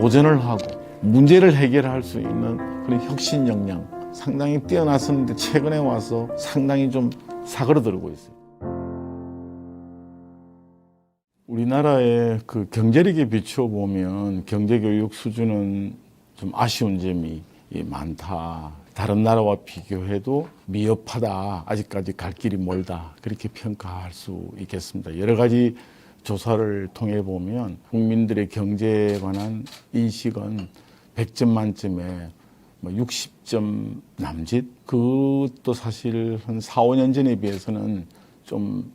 도전을 하고 문제를 해결할 수 있는 그런 혁신 역량 상당히 뛰어났었는데 최근에 와서 상당히 좀 사그러들고 있어요. 우리나라의 그 경제력에 비추어 보면 경제교육 수준은 좀 아쉬운 점이 많다. 다른 나라와 비교해도 미흡하다. 아직까지 갈 길이 멀다. 그렇게 평가할 수 있겠습니다. 여러 가지 조사를 통해 보면 국민들의 경제에 관한 인식은 100점 만점에 뭐 60점 남짓? 그것도 사실 한 4, 5년 전에 비해서는 좀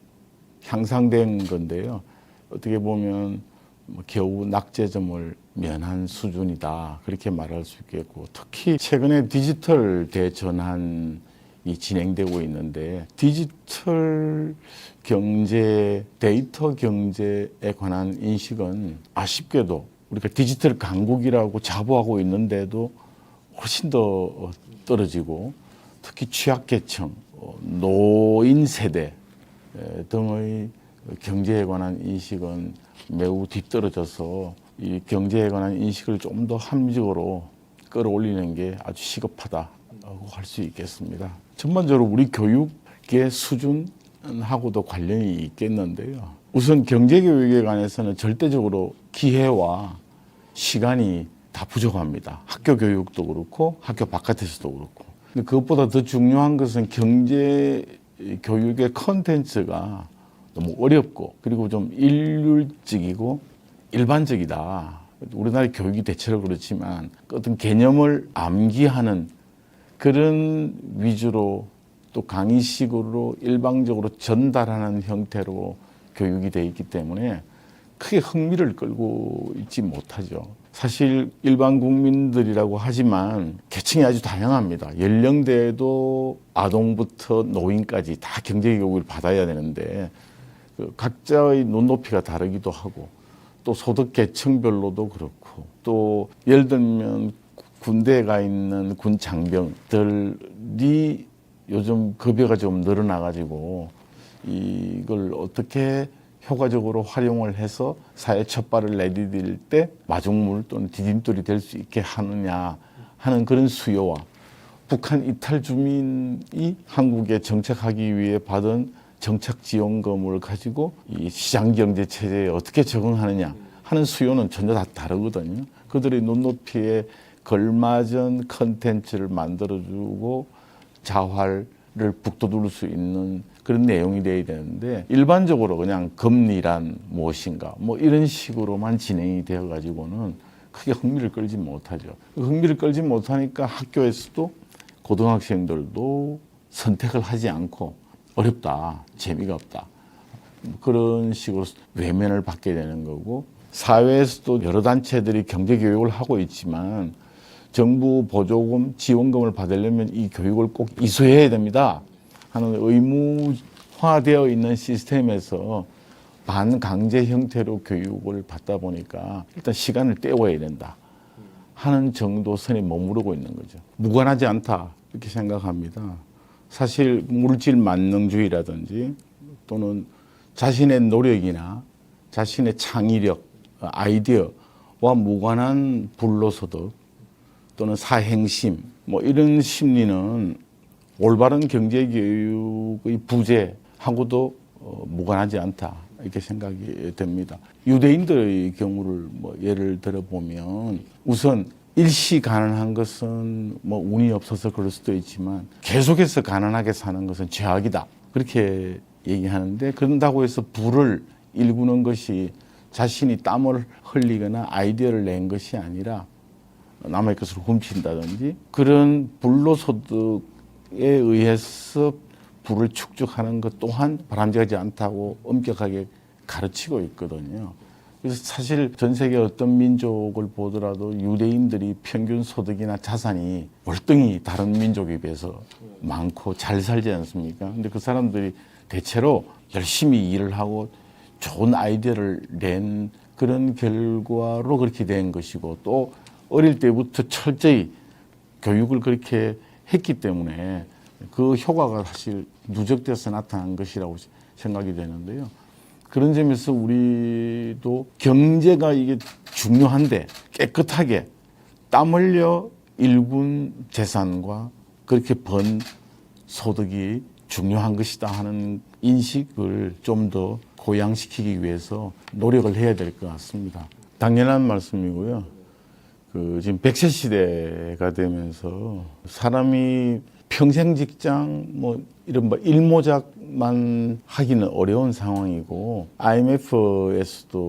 향상된 건데요. 어떻게 보면 뭐 겨우 낙제점을 면한 수준이다. 그렇게 말할 수 있겠고, 특히 최근에 디지털 대전환 이 진행되고 있는데, 디지털 경제, 데이터 경제에 관한 인식은 아쉽게도 우리가 디지털 강국이라고 자부하고 있는데도 훨씬 더 떨어지고, 특히 취약계층, 어, 노인 세대 에, 등의 경제에 관한 인식은 매우 뒤떨어져서 이 경제에 관한 인식을 좀 더 합리적으로 끌어올리는 게 아주 시급하다고 할 수 있겠습니다. 전반적으로 우리 교육의 수준하고도 관련이 있겠는데요. 우선 경제교육에 관해서는 절대적으로 기회와 시간이 다 부족합니다. 학교 교육도 그렇고 학교 바깥에서도 그렇고. 근데 그것보다 더 중요한 것은 경제 교육의 컨텐츠가 너무 어렵고 그리고 좀 일률적이고 일반적이다. 우리나라 교육이 대체로 그렇지만 어떤 개념을 암기하는 그런 위주로 또 강의식으로 일방적으로 전달하는 형태로 교육이 돼 있기 때문에 크게 흥미를 끌고 있지 못하죠. 사실 일반 국민들이라고 하지만 계층이 아주 다양합니다. 연령대도 아동부터 노인까지 다 경제 교육을 받아야 되는데 그 각자의 눈높이가 다르기도 하고 또 소득 계층별로도 그렇고 또 예를 들면 군대에 가 있는 군 장병들이 요즘 급여가 좀 늘어나 가지고 이걸 어떻게 효과적으로 활용을 해서 사회 첫 발을 내디딜 때 마중물 또는 디딤돌이 될 수 있게 하느냐 하는 그런 수요와 북한 이탈 주민이 한국에 정착하기 위해 받은 정착 지원금을 가지고 이 시장 경제 체제에 어떻게 적응하느냐 하는 수요는 전혀 다 다르거든요. 그들의 눈높이에 걸맞은 컨텐츠를 만들어주고 자활을 북돋울 수 있는 그런 내용이 돼야 되는데 일반적으로 그냥 금리란 무엇인가 뭐 이런 식으로만 진행이 되어 가지고는 크게 흥미를 끌지 못하죠. 흥미를 끌지 못하니까 학교에서도 고등학생들도 선택을 하지 않고 어렵다, 재미가 없다. 그런 식으로 외면을 받게 되는 거고 사회에서도 여러 단체들이 경제 교육을 하고 있지만 정부 보조금, 지원금을 받으려면 이 교육을 꼭 이수해야 됩니다. 하는 의무화되어 있는 시스템에서 반강제 형태로 교육을 받다 보니까 일단 시간을 때워야 된다. 하는 정도 선에 머무르고 있는 거죠. 무관하지 않다. 이렇게 생각합니다. 사실 물질 만능주의라든지 또는 자신의 노력이나 자신의 창의력, 아이디어와 무관한 불로소득 또는 사행심 뭐 이런 심리는 올바른 경제 교육의 부재하고도 어, 무관하지 않다 이렇게 생각이 됩니다. 유대인들의 경우를 뭐 예를 들어 보면 우선 일시 가난한 것은 뭐 운이 없어서 그럴 수도 있지만 계속해서 가난하게 사는 것은 죄악이다 그렇게 얘기하는데 그런다고 해서 부를 일구는 것이 자신이 땀을 흘리거나 아이디어를 낸 것이 아니라 남의 것을 훔친다든지 그런 불로소득에 의해서 부를 축적하는 것 또한 바람직하지 않다고 엄격하게 가르치고 있거든요. 그래서 사실 전 세계 어떤 민족을 보더라도 유대인들이 평균 소득이나 자산이 월등히 다른 민족에 비해서 많고 잘 살지 않습니까? 근데 그 사람들이 대체로 열심히 일을 하고 좋은 아이디어를 낸 그런 결과로 그렇게 된 것이고 또 어릴 때부터 철저히 교육을 그렇게 했기 때문에 그 효과가 사실 누적돼서 나타난 것이라고 생각이 되는데요. 그런 점에서 우리도 경제가 이게 중요한데 깨끗하게 땀 흘려 일군 재산과 그렇게 번 소득이 중요한 것이다 하는 인식을 좀 더 고양시키기 위해서 노력을 해야 될 것 같습니다. 당연한 말씀이고요. 그 지금 100세 시대가 되면서 사람이 평생 직장 뭐 이런 뭐 일모작만 하기는 어려운 상황이고 IMF에서도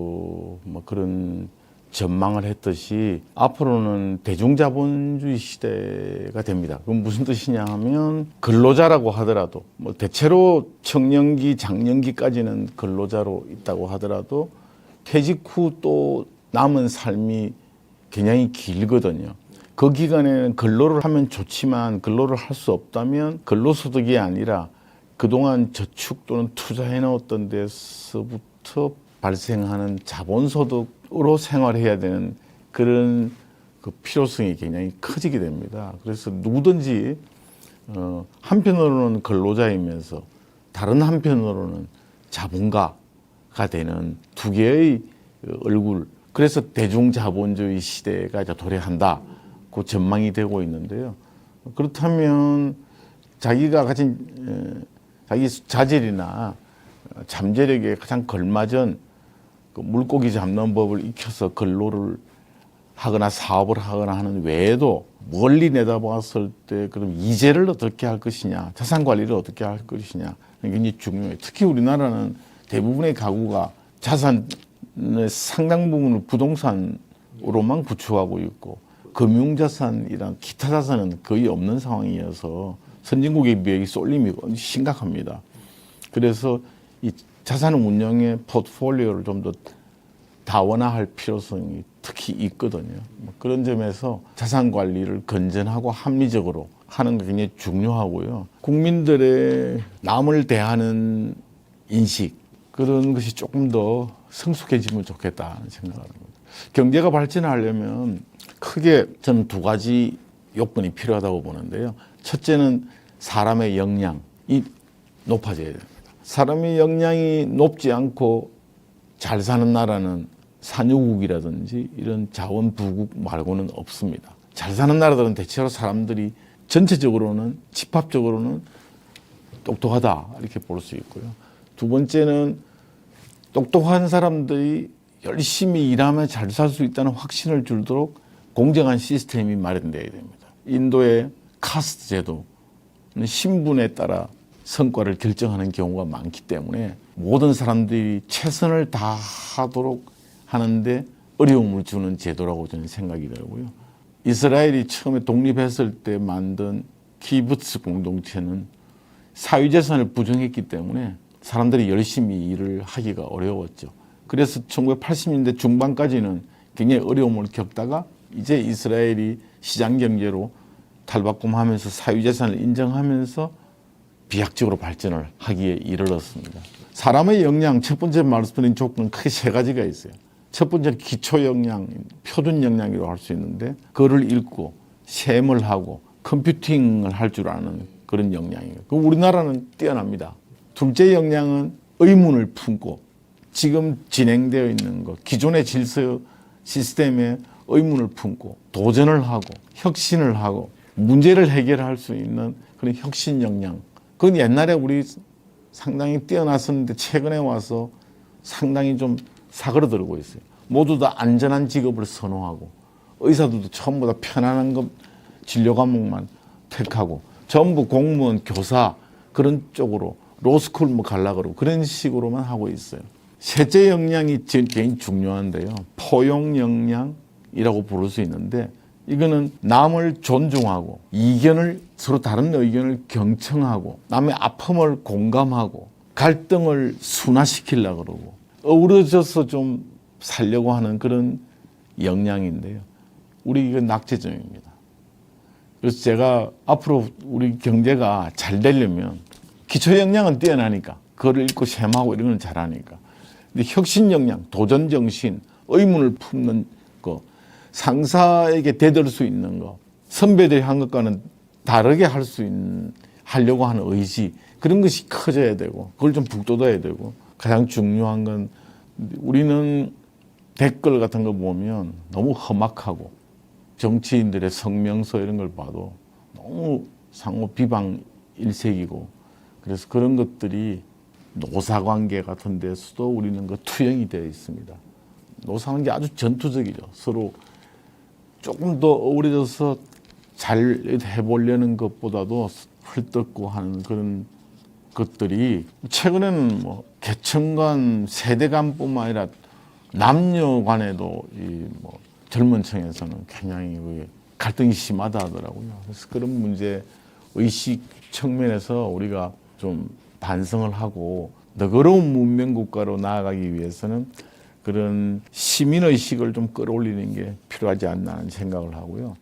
뭐 그런 전망을 했듯이 앞으로는 대중자본주의 시대가 됩니다. 그건 무슨 뜻이냐 하면 근로자라고 하더라도 뭐 대체로 청년기, 장년기까지는 근로자로 있다고 하더라도 퇴직 후 또 남은 삶이 굉장히 길거든요. 그 기간에는 근로를 하면 좋지만 근로를 할 수 없다면 근로소득이 아니라 그동안 저축 또는 투자해 놓았던 데서부터 발생하는 자본소득으로 생활해야 되는 그런 그 필요성이 굉장히 커지게 됩니다. 그래서 누구든지 어, 한편으로는 근로자이면서 다른 한편으로는 자본가가 되는 두 개의 얼굴. 그래서 대중자본주의 시대가 이제 도래한다. 그 전망이 되고 있는데요. 그렇다면 자기가 가진 에, 자기 자질이나 잠재력에 가장 걸맞은 그 물고기 잡는 법을 익혀서 근로를 하거나 사업을 하거나 하는 외에도 멀리 내다봤을 때 그럼 이재를 어떻게 할 것이냐, 자산 관리를 어떻게 할 것이냐 굉장히 중요해요. 특히 우리나라는 대부분의 가구가 자산의 상당 부분을 부동산으로만 구축하고 있고 금융자산이랑 기타 자산은 거의 없는 상황이어서 선진국에 비해 이 쏠림이 심각합니다. 그래서 이 자산 운영의 포트폴리오를 좀 더 다원화할 필요성이 특히 있거든요. 뭐 그런 점에서 자산 관리를 건전하고 합리적으로 하는 게 굉장히 중요하고요. 국민들의 남을 대하는 인식 그런 것이 조금 더 성숙해지면 좋겠다는 생각을 합니다. 경제가 발전하려면 크게 저는 두 가지 요건이 필요하다고 보는데요. 첫째는 사람의 역량이 높아져야 됩니다. 사람의 역량이 높지 않고 잘 사는 나라는 산유국이라든지 이런 자원 부국 말고는 없습니다. 잘 사는 나라들은 대체로 사람들이 전체적으로는 집합적으로는 똑똑하다 이렇게 볼 수 있고요. 두 번째는 똑똑한 사람들이 열심히 일하면 잘 살 수 있다는 확신을 주도록 공정한 시스템이 마련돼야 됩니다. 인도의 카스트 제도는 신분에 따라 성과를 결정하는 경우가 많기 때문에 모든 사람들이 최선을 다하도록 하는데 어려움을 주는 제도라고 저는 생각이 들고요. 이스라엘이 처음에 독립했을 때 만든 키부츠 공동체는 사유재산을 부정했기 때문에 사람들이 열심히 일을 하기가 어려웠죠. 그래서 1980년대 중반까지는 굉장히 어려움을 겪다가 이제 이스라엘이 시장 경제로 탈바꿈하면서 사유재산을 인정하면서 비약적으로 발전을 하기에 이르렀습니다. 사람의 역량 첫 번째 말씀드린 조건은 크게 세 가지가 있어요. 첫 번째는 기초 역량, 표준 역량이라고 할 수 있는데 그거를 읽고 셈을 하고 컴퓨팅을 할 줄 아는 그런 역량이에요. 그 우리나라는 뛰어납니다. 둘째 역량은 의문을 품고 지금 진행되어 있는 것, 기존의 질서 시스템에 의문을 품고 도전을 하고 혁신을 하고 문제를 해결할 수 있는 그런 혁신 역량. 그건 옛날에 우리 상당히 뛰어났었는데 최근에 와서 상당히 좀 사그러들고 있어요. 모두 다 안전한 직업을 선호하고 의사들도 처음보다 편안한 것 진료 과목만 택하고 전부 공무원, 교사 그런 쪽으로 로스쿨 뭐 갈라 그러고 그런 식으로만 하고 있어요. 셋째 역량이 굉장히 중요한데요. 포용 역량이라고 부를 수 있는데 이거는 남을 존중하고 이견을 서로 다른 의견을 경청하고 남의 아픔을 공감하고 갈등을 순화시키려고 그러고 어우러져서 좀 살려고 하는 그런 역량인데요. 우리 이건 낙제점입니다. 그래서 제가 앞으로 우리 경제가 잘 되려면 기초 역량은 뛰어나니까 그거를 읽고 셈하고 이런 건 잘하니까. 근데 혁신 역량, 도전 정신, 의문을 품는 거, 상사에게 대들 수 있는 거, 선배들이 한 것과는 다르게 할 수 있는 하려고 하는 의지 그런 것이 커져야 되고 그걸 좀 북돋아야 되고 가장 중요한 건 우리는 댓글 같은 거 보면 너무 험악하고 정치인들의 성명서 이런 걸 봐도 너무 상호 비방 일색이고 그래서 그런 것들이 노사관계 같은 데서도 우리는 그 투영이 되어 있습니다. 노사관계 아주 전투적이죠. 서로 조금 더 어우러져서 잘 해보려는 것보다도 헐뜯고 하는 그런 것들이 최근에는 뭐 계층간 세대 간뿐만 아니라 남녀 간에도 이 뭐 젊은 층에서는 굉장히 그 갈등이 심하다 하더라고요. 그래서 그런 문제 의식 측면에서 우리가 좀 반성을 하고 너그러운 문명 국가로 나아가기 위해서는 그런 시민 의식을 좀 끌어올리는 게 필요하지 않나 하는 생각을 하고요.